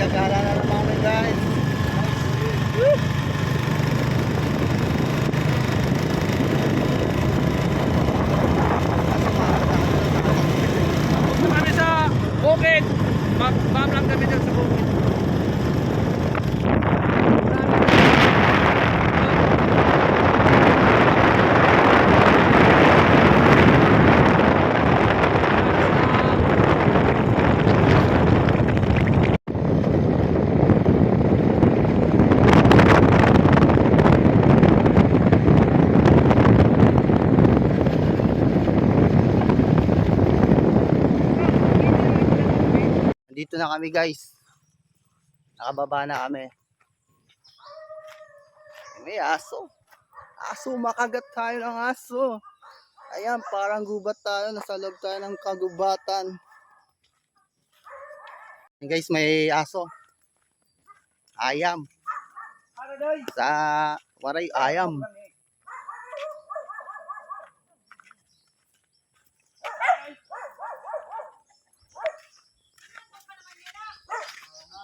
gagala na naman guys. Kami sa bukid. Ma'am lang kami dyan sa bukid. Dito na kami guys. Nakababa na kami. May aso. Aso, makagat tayo ng aso. Ayan, parang gubat tayo. Nasa loob tayo ng kagubatan. Ayan, guys, may aso. Ayam. Sa waray, ayam.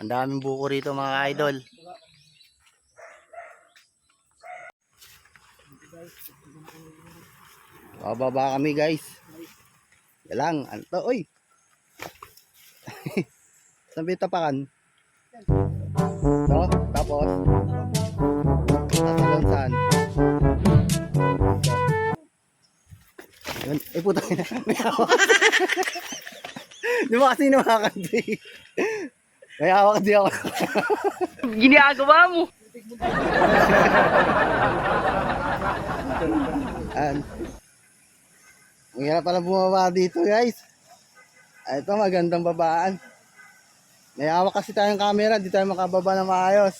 Ang daming buko rito mga idol. Bababa kami guys. Yan lang. Ano to? Uy! Saan ba yung tapakan? No? Tapos? Tatalon saan? Yun. Eh puta na. Di ba kasi nawakan di? May hawak di ako. Ginagawa mo. Ayan. Ang hirap pala bumaba dito guys. Ah, Ito magandang babaan. May hawak kasi tayong camera, di tayo makababa na maayos.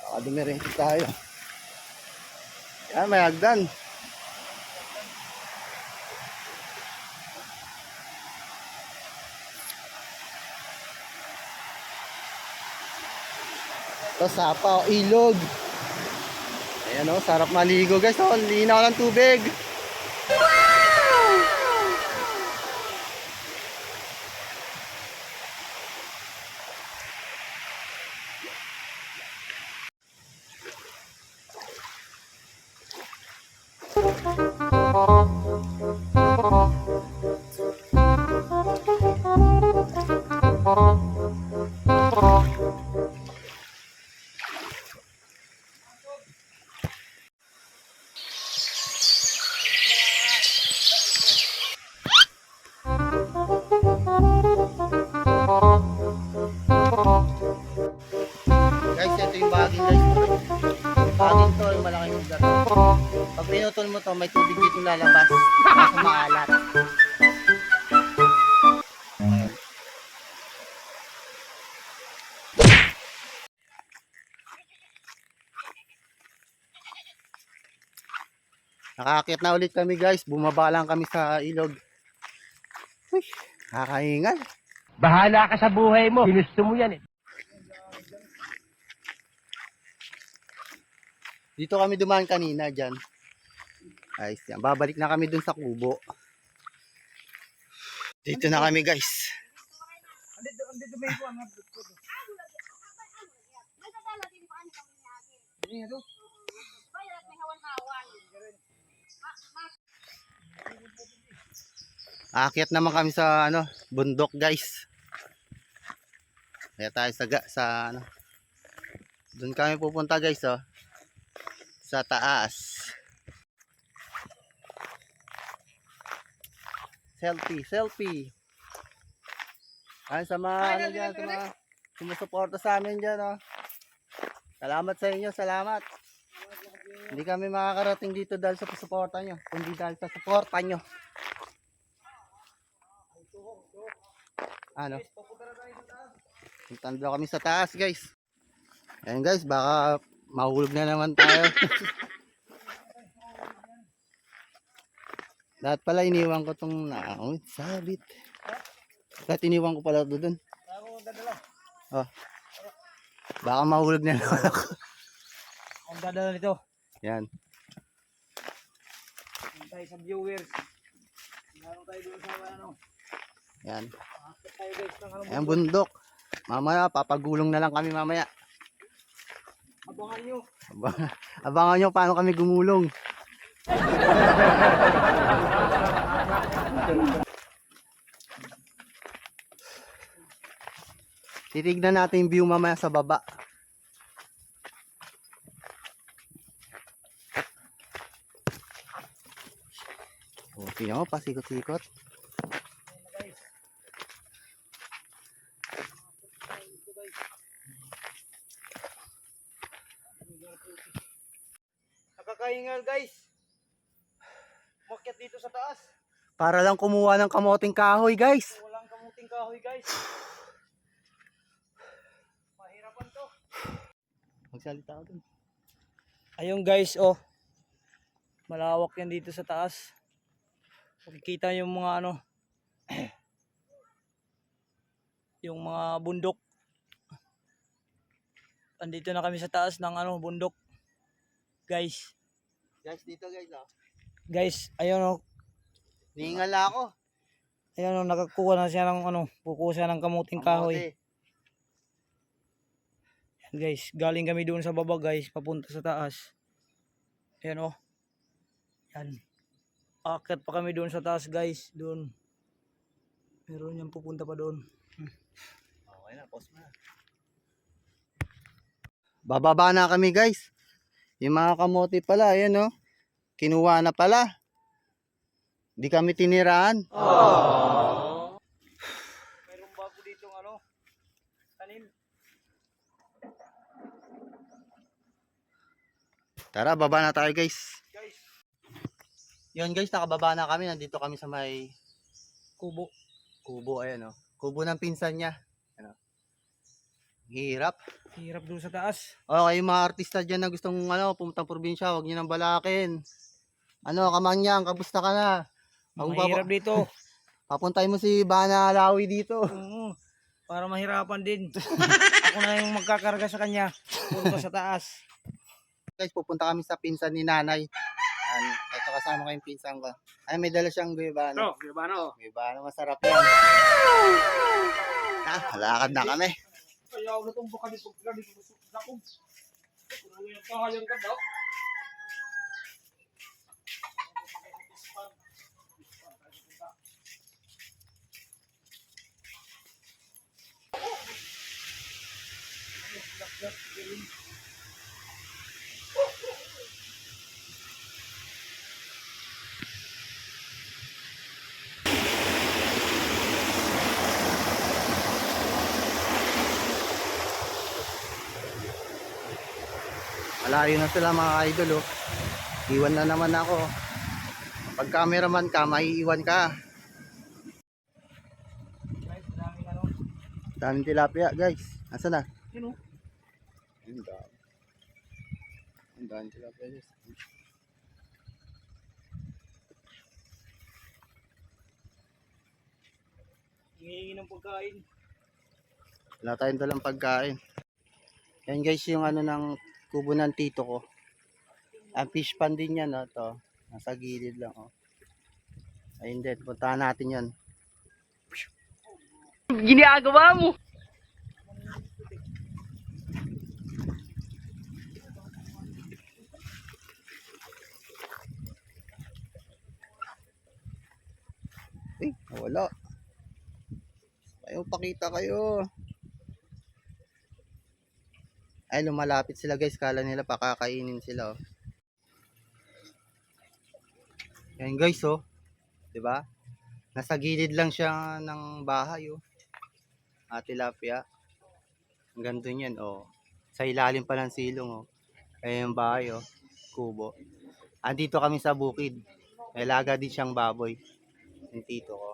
Baka dumiretso tayo. Yan, may hagdan. Ito, sapa o ilog. Ayan o, sarap maligo guys. O, linaw ng tubig. Guys, Nakakit na ulit kami guys. Bumaba lang kami sa ilog. Uy, nakakahingal. Bahala ka sa buhay mo. Ginusto mo yan eh. Dito kami dumaan kanina dyan. Ayos yan. Babalik na kami dun sa kubo. Dito na kami guys. Andito, andito may kuwan. Nagkakala din po ano kami niya. Bayat may hawan-hawan. Aakyat naman kami sa ano, bundok guys. Kaya tayo sa, sa ano. Doon kami pupunta guys oh. Sa taas. Selfie, selfie. Ay, sa mga ano dyan, sa mga sumusuporta sa amin dyan oh. Salamat sa inyo, salamat. Hindi kami makakarating dito dahil sa suporta nyo, kundi dahil sa suporta nyo. Ano? Daw kami sa taas, guys. Ayan, guys, baka mahulog na naman tayo. Lahat pala iniwan ko tong naawit, sabit. Lahat iniwan ko pala doon. Oh. Baka mahulog na naman ako. Ang dadala nito. Yan. Tayo sa viewers. Meron tayo doon sa ano. Yan. Tayo guys ng ano. Ayan bundok. Mamaya, papagulong na lang kami mamaya. Abangan nyo. Abang- Abangan nyo paano kami gumulong. Titignan natin yung view mamaya sa baba. O, tingnan mo, pasikot-sikot. Nakakahingal guys. Makyat dito sa taas. Para lang kumuha ng kamoting kahoy, guys. Walang kamuting kahoy guys. Mahirapan to. Magsalita ako dun. Ayun guys, oh. Malawak yan dito sa taas. Makikita yung mga ano. yung mga bundok. Andito na kami sa taas ng ano, bundok. Guys, Guys, dito guys, oh. guys, ayun oh. Nihingal na ako. Ayun oh, nakakuha na siya ng ano, kukuha siya ng kamuting kahoy. Yan, guys, galing kami doon sa baba guys, papunta sa taas. Ayan oh. Yan. Akit pa kami doon sa taas guys, doon. Meron yan pupunta pa doon. Okay na, pause mo na. Bababa na kami guys. Yung mga kamote pala, ayan oh. Kinuha na pala. Di kami tiniraan. Meron bago dito ano, tanim. Tara, baba na tayo guys. Yun guys, nakababa na kami. Nandito kami sa may kubo. kubo, ayan oh. Kubo ng pinsan niya. Ano? Hirap. Hirap doon sa taas. Okay, yung mga artista dyan na gustong ano, pumuntang probinsya, huwag nyo nang balakin. Ano, kamanyang, kamusta ka na? Ang Mahirap dito. Papuntay mo si Bana Alawi dito. Oo. Para mahirapan din. Ako na yung magkakarga sa kanya. Puro sa taas. Guys, pupunta kami sa pinsan ni nanay. Yan, ito kasama ko yung pinsan ko. Ay, may dala siyang guibano. di ba no? Guibano, masarap yan. Ah, lakad na kami. Kaya ako itong baka dito. Grabe ko gusto. Naku. Kung yung pangalan ka daw. Malayo na sila mga idol, oh. Iwan na naman ako. Pag cameraman ka, maiiwan ka. Guys, daming. Daming tilapia, guys. Asa na? Yun o. Ang dami. Ang daming tilapia, guys. Hingihingi ng pagkain. Wala tayong dalang pagkain. Yan guys yung ano ng kubo ng tito ko. Ang fish pan din yan, oh, to. Nasa gilid lang, oh. Ayun din, puntahan natin yan. Ginagawa mo. Eh, wala. Kayo, pakita kayo. Ay, lumalapit sila guys. Kala nila pakakainin sila, oh. Yan guys, oh. 'Di ba? Nasa gilid lang siya ng bahay, oh. Ah, tilapia. Ang ganda niyan, oh. Sa ilalim pa ng silong, oh. Ayan yung bahay, oh. Kubo. Andito kami sa bukid. May laga din siyang baboy. Yung tito ko.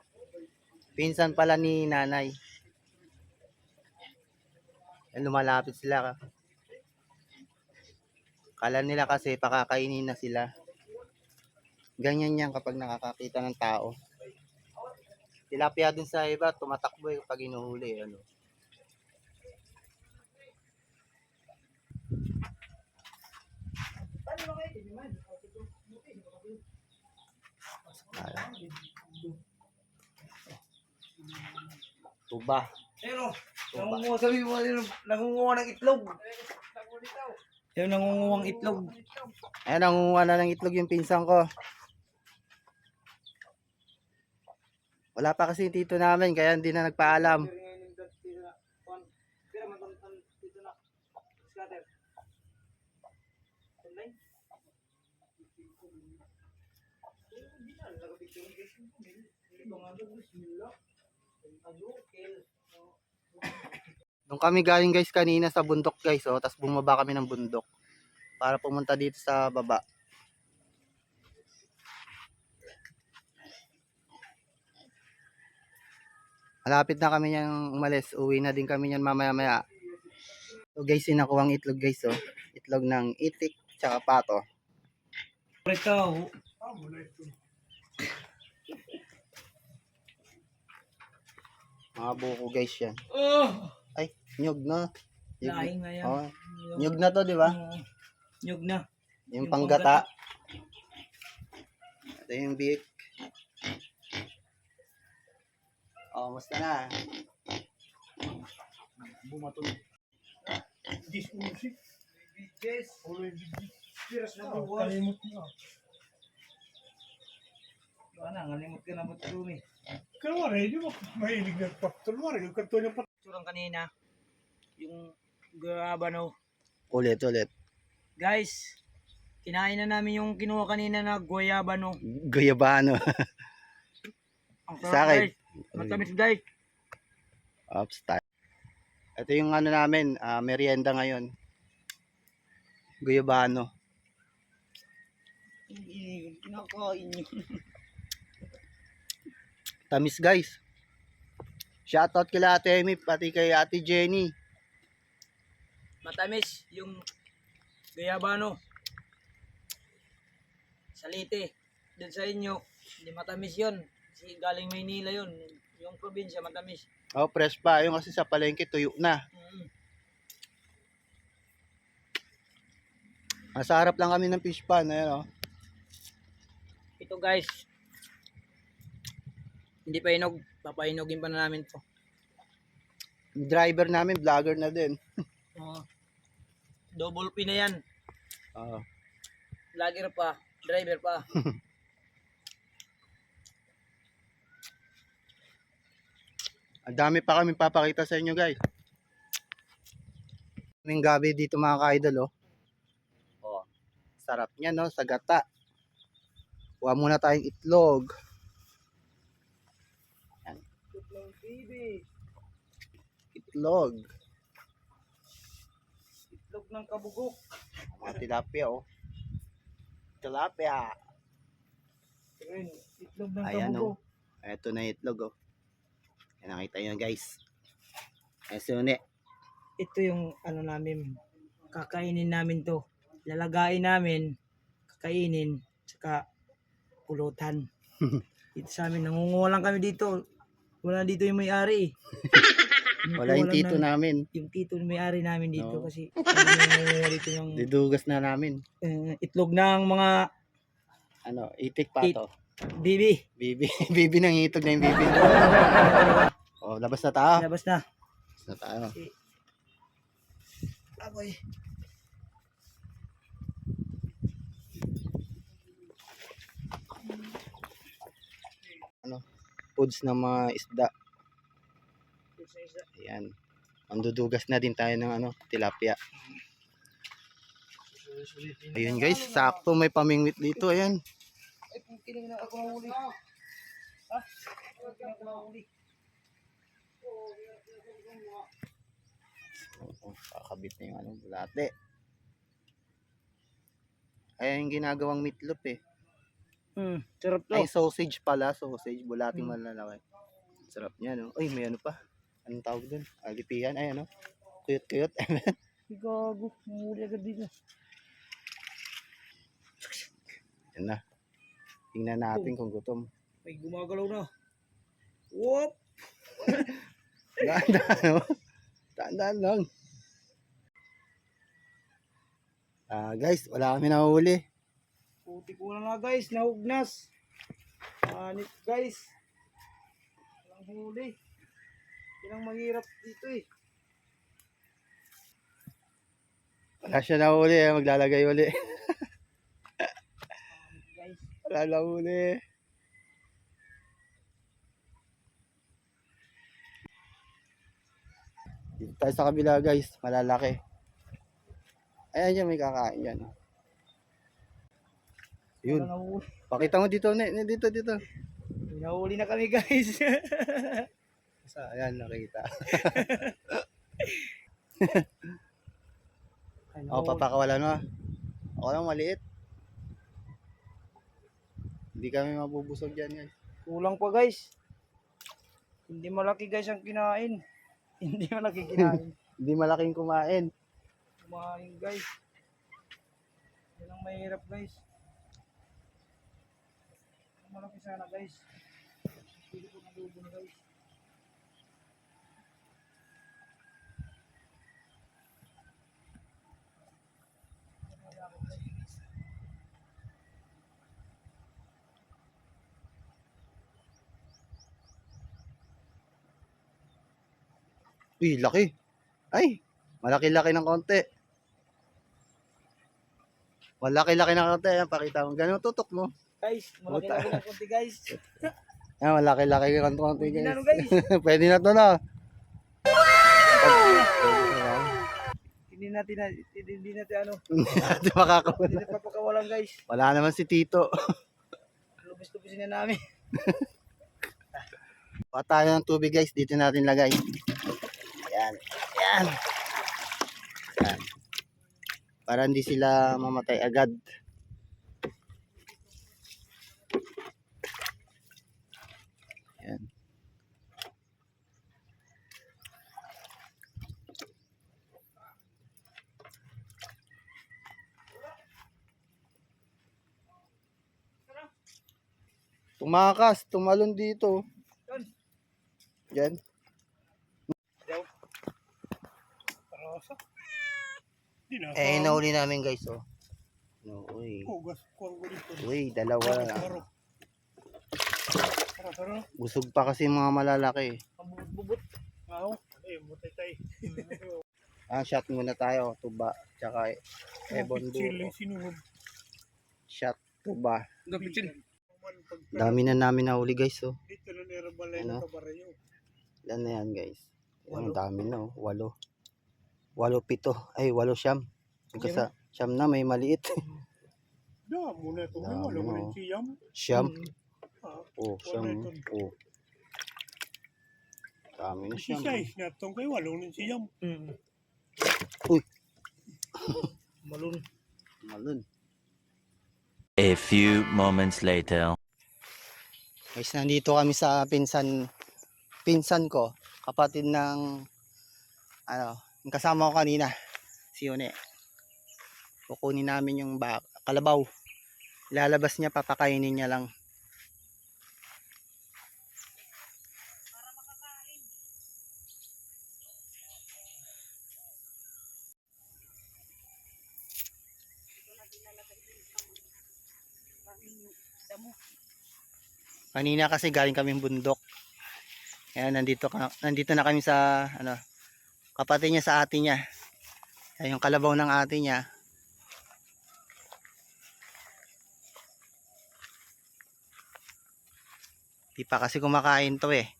Pinsan pala ni nanay. Eh, lumalapit sila. Kala nila kasi pakakainin na sila. Ganyan yan kapag nakakakita ng tao. Tilapia din sa iba, tumatakbo eh pag inuhuli. Ano. Tuba. Pero, nangunguha sabi mo, nangunguha ng itlog. Yung nangunguha ng itlog. Ayan, nangunguha na ng itlog yung pinsan ko. Wala pa kasi yung tito namin, kaya hindi na nagpaalam. Doon kami galing guys kanina sa bundok guys, oh, tapos bumaba kami ng bundok para pumunta dito sa baba. Malapit na kami niyang umalis. Uwi na din kami niyan mamaya-maya. So guys, sinakuha ang itlog guys, oh. Itlog ng itik tsaka pato. Ikaw, Mga buko guys yan. oh, nyug na. Nyug, laing na yan. oh, nyug na to, di ba? Nyug na. Yung Yung panggata. Ito yung beak. Oh, musta na? Bumatol. This music. Yes. Piras na buwas. Kalimut mo. Ano, ngalimot ka na ba't dumi? Kalwari, di ba mahilig ng paktol? Wari, yung kanto niya Turang kanina, yung gabano. Ulit, ulit. Guys, kinain na namin yung kinuha kanina na guayabano. Guyabano. Ang Sa sarap akin. guys. Matamis guys. Ops, tayo. Ito yung ano namin, ah, merienda ngayon. Guyabano. Hindi, kinakain nyo. Tamis guys. Shoutout kila Ate Amy, pati kay Ate Jenny. Matamis yung gayabano. Salite. Doon sa inyo, hindi matamis yon. Kasi galing Maynila yon. Yung probinsya matamis. Oh, fresh pa. Yung kasi sa palengke, tuyo na. Mm. Nasa harap lang kami ng fish pan. Ayan, oh. Ito guys. Hindi pa inog. Papainogin pa na namin to. Driver namin, vlogger na din. Oo. Double P na yan. Oo. Vlogger pa. Driver pa. Ang dami pa kami papakita sa inyo guys. Kaming gabi dito mga ka-idol oh. Oh. Sarap niya no, sa gata. Kuha muna tayong itlog. Itlog. Ng kabugok. Mga tilapia oh. Tilapia. Ayun, Itlog ng Ayan kabugok. oh. Ito na itlog oh. Yan nakita nyo guys. Ayan si Une. ito yung ano namin, kakainin namin to. Lalagain namin, kakainin, saka pulutan. dito sa amin, nangunguha lang kami dito. Wala dito yung may-ari. eh. Wala yung tito namin- namin. Yung tito may-ari namin dito Oo. kasi dito yung Didugas na namin. eh, itlog ng mga Ano, itik pa It- to. bibi. Bibi. Bibi nang itog na yung bibi. oh, labas na tayo. Labas na. Labas na tayo. Agoy. Foods ng mga isda. Ayan. Mandudugas na din tayo ng ano, tilapia. Ayun guys, sakto may pamingwit dito. Ayan. Ay, kung kiling na ako mahuli. Ha? Kung kiling ako mahuli. Oo, kakabit na yung anong bulate. Ayan yung ginagawang meatloaf eh. Hmm, sarap to. Ay, sausage pala. Sausage. Bulating Mm. malalaki. Sarap niya, no? Ay, may ano pa. Anong tawag dun? Alipihan. Ay, ano? Kuyot-kuyot. Gago. Mahuli agad dito. Yan na. Tingnan natin kung gutom. May gumagalaw na. Whoop! Dahan-dahan, oh. Dahan-dahan lang. Ah, guys, wala kami nahuli. Puti ko na nga guys. Nahugnas. Anit guys. Walang huli. Yan ang mahirap dito eh. Wala siya nahuli, eh. maglalagay uli. Wala nahuli. Dito tayo sa kabila guys, malalaki. Ayan yan, may kakain yan. Yun, pakita mo dito, dito, dito. Nahuli na kami guys. Sa, ayan, nakita. Ay, Ako nahuli. papakawalan mo. Ako lang maliit. Hindi kami mabubusog dyan guys. Kulang pa guys. Hindi malaki guys ang kinain. Hindi malaki kinain. Hindi malaking kumain. Kumain guys. Yan ang mahirap guys. Malaki sana guys. Hindi ko nadubon guys. Uy, laki. Ay, malaki-laki ng konti. Malaki-laki ng konti. Ayan, pakita mo. Ganun tutok mo. Guys, malaki Puta. laki ng konti guys. Ayan, malaki-laki ng konti Hindi na guys. no guys. Pwede na to na. Hindi natin na, hindi, natin ano. Hindi natin papakawalan guys. Wala naman si Tito. Lubis-lubisin na namin. Tayo ng tubig guys. Dito natin lagay. Ayan. Para hindi sila mamatay agad. Ayan. Tumakas, tumalon dito. Yan. Yan. Parasa. Di na. Eh, nahuli namin guys, oh. No, uy. Uy, dalawa na. Busog pa kasi mga malalaki. Ang bubut-bubut. Wow. Eh, mutay tayo. Ah, shot muna tayo. Tuba, tsaka ebon sinuhod. Shot, tuba. Dami na namin nahuli guys, oh. na Ano? na. Ilan na yan guys? Ang dami na, oh. Walo. Walo pito. Ay, walo siyam. Kasi siyam na, may maliit. Da, muna ito. Dami wala mo rin oh. siyam. siyam. Ah, Oh, siyam. Wala Oh. Dami na Si siyam. oh. size na itong kay wala rin siyam. Mm. Uy. Malun. Malun. A few moments later. Guys, nandito kami sa pinsan pinsan ko, kapatid ng ano, yung kasama ko kanina, si Yone. Kukunin namin yung ba kalabaw. Ilalabas niya, papakainin niya lang. Kanina kasi galing kaming bundok. Kaya nandito nandito na kami sa ano kapatid niya sa ate niya. Kaya yung kalabaw ng ate niya. Di pa kasi kumakain to eh.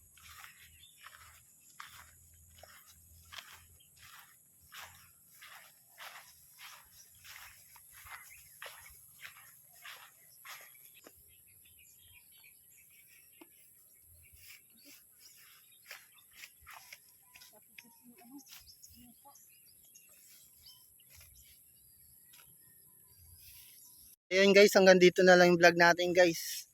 Ayun guys, hanggang dito na lang yung vlog natin guys.